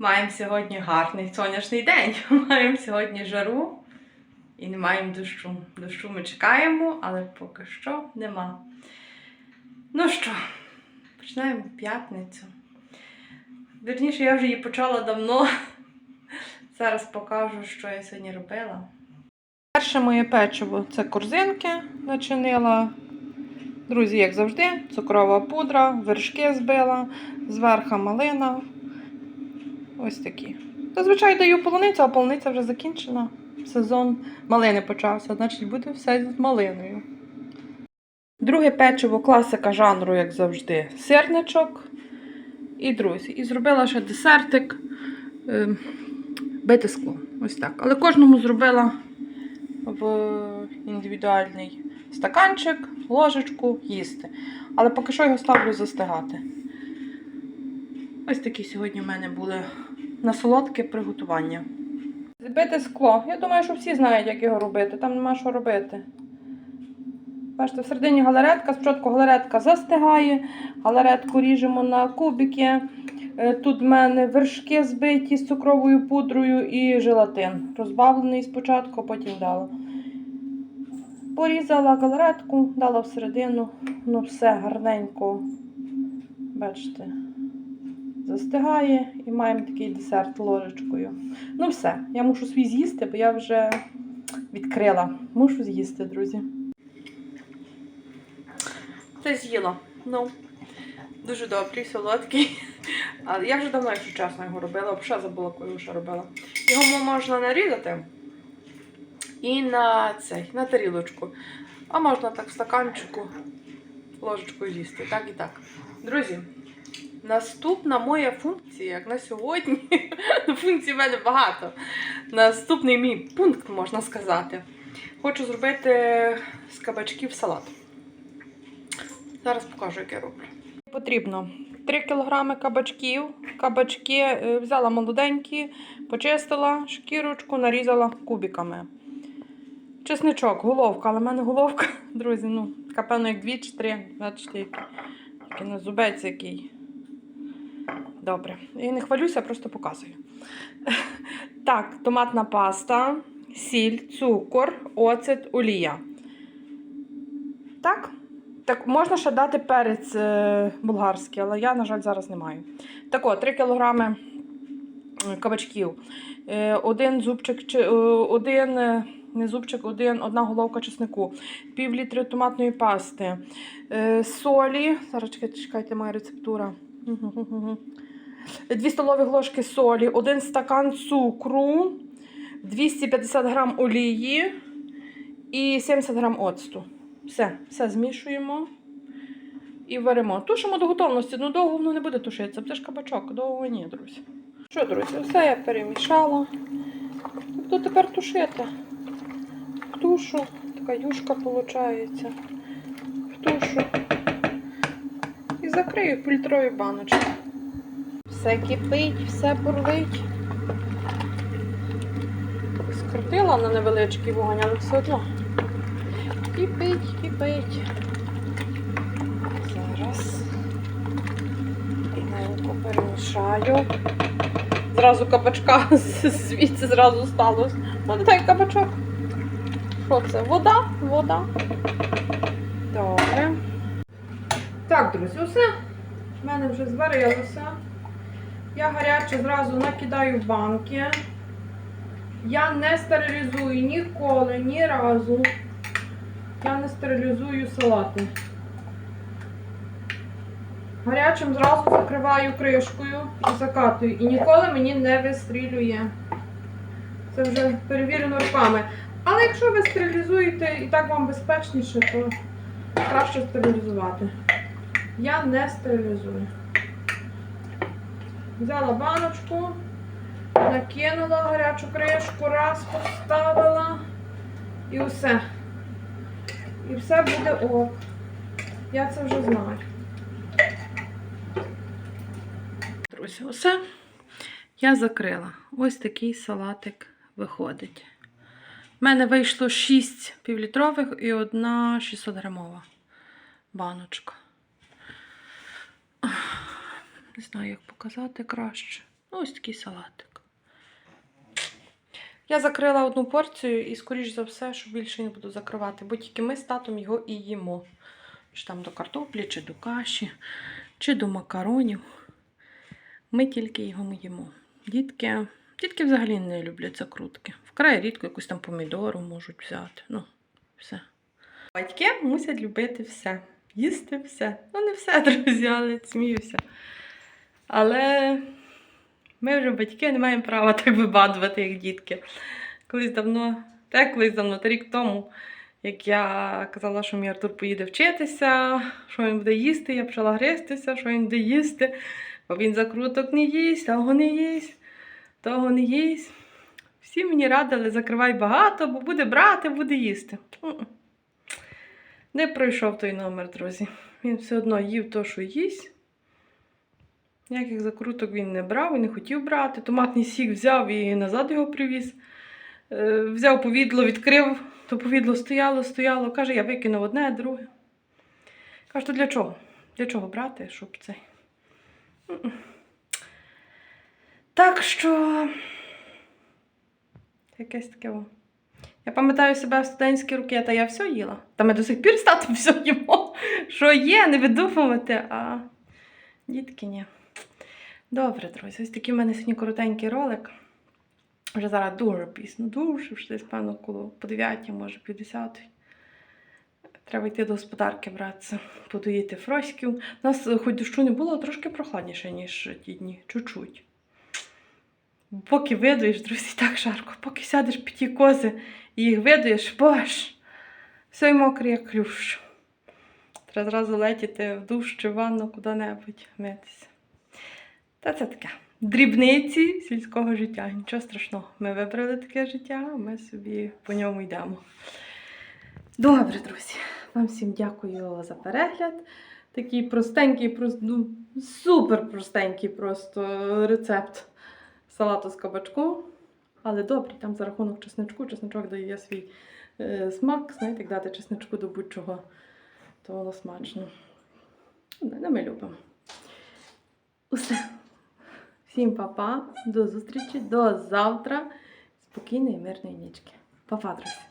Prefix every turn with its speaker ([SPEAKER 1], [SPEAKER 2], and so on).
[SPEAKER 1] Маємо сьогодні гарний сонячний день. Маємо сьогодні жару і не маємо дощу. Дощу ми чекаємо, але поки що нема. Ну що, починаємо п'ятницю. Вірніше, я вже її почала давно. Зараз покажу, що я сьогодні робила. Перше моє печиво це корзинки начинила. Друзі, як завжди, цукрова пудра, вершки збила, зверху малина. Ось такі. Зазвичай даю полуницю, а полуниця вже закінчена. Сезон малини почався, значить буде все з малиною. Друге печиво класика жанру, як завжди, сирничок. І друзі, і зробила ще десертик е, бите скло. Ось так. Але кожному зробила в індивідуальний стаканчик, ложечку їсти. Але поки що його ставлю застигати. Ось такі сьогодні в мене були на солодке приготування. Збите скло. Я думаю, що всі знають, як його робити. Там нема що робити. Бачите, всередині галеретка. Спочатку галеретка застигає, галеретку ріжемо на кубики. Е, Тут в мене вершки збиті з цукровою пудрою і желатин. Розбавлений спочатку, потім дала. Порізала галеретку, дала всередину. Ну все гарненько. Бачите, застигає і маємо такий десерт ложечкою. Ну все, я мушу свій з'їсти, бо я вже відкрила. Мушу з'їсти, друзі. Це з'їла. Ну, дуже добрий, солодкий. Але я вже давно, якщо чесно, його робила. Взагалі забула, коли вже робила. Його можна нарізати і на цей, на тарілочку. А можна так в стаканчику ложечкою з'їсти. Так і так. Друзі, наступна моя функція, як на сьогодні, функцій в мене багато. Наступний мій пункт, можна сказати. Хочу зробити з кабачків салат. Зараз покажу, як я роблю. Потрібно 3 кг кабачків. Кабачки е, взяла молоденькі, почистила, шкірочку нарізала кубиками. Чесничок, головка, але в мене головка, друзі, ну, така певно, як 2 чи 3, бачите, який, на зубець який. Добре. Я не хвалюся, просто показую. Так, томатна паста, сіль, цукор, оцет, олія. Так? Так, можна ще дати перець е, болгарський, але я, на жаль, зараз не маю. Так от, 3 кг кабачків, е, один зубчик, е, один, е, не зубчик, один, одна головка чеснику, пів літри томатної пасти, е, солі. Зараз чекайте, чекайте, моя рецептура. 2 столові ложки солі, 1 стакан цукру, 250 грам олії і 70 грам оцту. Все, все змішуємо і варимо. Тушимо до готовності. Ну довго воно не буде тушитися, це ж кабачок, довго ні, друзі. Що, друзі, все я перемішала. Буду тепер тушити. Тушу, така юшка виходить. Тушу. І закрию фільтрою баночку. Все кипить, все бурлить. Скрутила на невеличкий вогонь, але все одно. Кипить, кипить. Зараз рівненько перемішаю. Зразу кабачка звідси зразу сталося. Ну, не так кабачок. Що це? Вода? Вода. Добре. Так, друзі, усе. В мене вже зварилося. Я гаряче зразу накидаю в банки. Я не стерилізую ніколи, ні разу. Я не стерилізую салати. Гарячим зразу закриваю кришкою і закатую. І ніколи мені не вистрілює. Це вже перевірено руками. Але якщо ви стерилізуєте і так вам безпечніше, то краще стерилізувати. Я не стерилізую. Взяла баночку, накинула гарячу кришку, раз поставила і все. І все буде ок. Я це вже знаю. Друзі, усе я закрила. Ось такий салатик виходить. У мене вийшло 6 півлітрових і одна 600 грамова баночка. Не знаю, як показати краще. Ну, Ось такий салатик. Я закрила одну порцію і, скоріш за все, що більше не буду закривати, бо тільки ми з татом його і їмо. Чи там до картоплі, чи до каші, чи до макаронів. Ми тільки його їмо. Дітки, дітки взагалі не люблять закрутки. Вкрай рідко якусь там помідору можуть взяти. Ну, все. Батьки мусять любити все. Їсти все. Ну, не все, друзі, але сміюся. Але ми вже батьки не маємо права так вибадувати, як дітки. Колись давно, так колись давно, та рік тому, як я казала, що мій Артур поїде вчитися, що він буде їсти, я почала гристися, що він буде їсти, бо він закруток не їсть, того не їсть, того не їсть. Всі мені радили, закривай багато, бо буде брати, буде їсти. Не пройшов той номер, друзі. Він все одно їв то, що їсть. Ніяких закруток він не брав і не хотів брати. Томатний сік взяв і назад його привіз. Е, Взяв повідло, відкрив, то повідло стояло, стояло. Каже, я викинув одне, друге. Каже, то для чого? Для чого брати, щоб цей? Так що. Якесь таке. Я пам'ятаю себе в студентські роки, та я все їла. Та ми до сих пір з татом все їмо. Що є, не видумувати, а дітки ні. Добре, друзі, ось такий в мене сьогодні коротенький ролик. Вже зараз дуже пізно, дуже вже десь, певно, коло по 9, може 50. Треба йти до господарки братися, подоїти фроськів. У нас е, хоч дощу не було, трошки прохладніше, ніж ті дні. Чуть-чуть. Поки видуєш, друзі, так жарко, поки сядеш під ті кози і їх видуєш, боже, все й мокре, як клюш. Треба зразу летіти в душ чи в ванну куди-небудь митися. Та це таке. Дрібниці сільського життя. Нічого страшного. Ми вибрали таке життя, ми собі по ньому йдемо. Добре, друзі. Вам всім дякую за перегляд. Такий простенький, просто, ну, супер простенький просто рецепт салату з кабачку. Але добрий, там за рахунок чесничку. Чесничок дає свій е, смак, знаєте, як дати чесничку до будь-чого, то воно смачно. Не ми любимо. Усе. Всім па-па, до зустрічі, до завтра. Спокійної, мирної нічки. Па-па, друзі.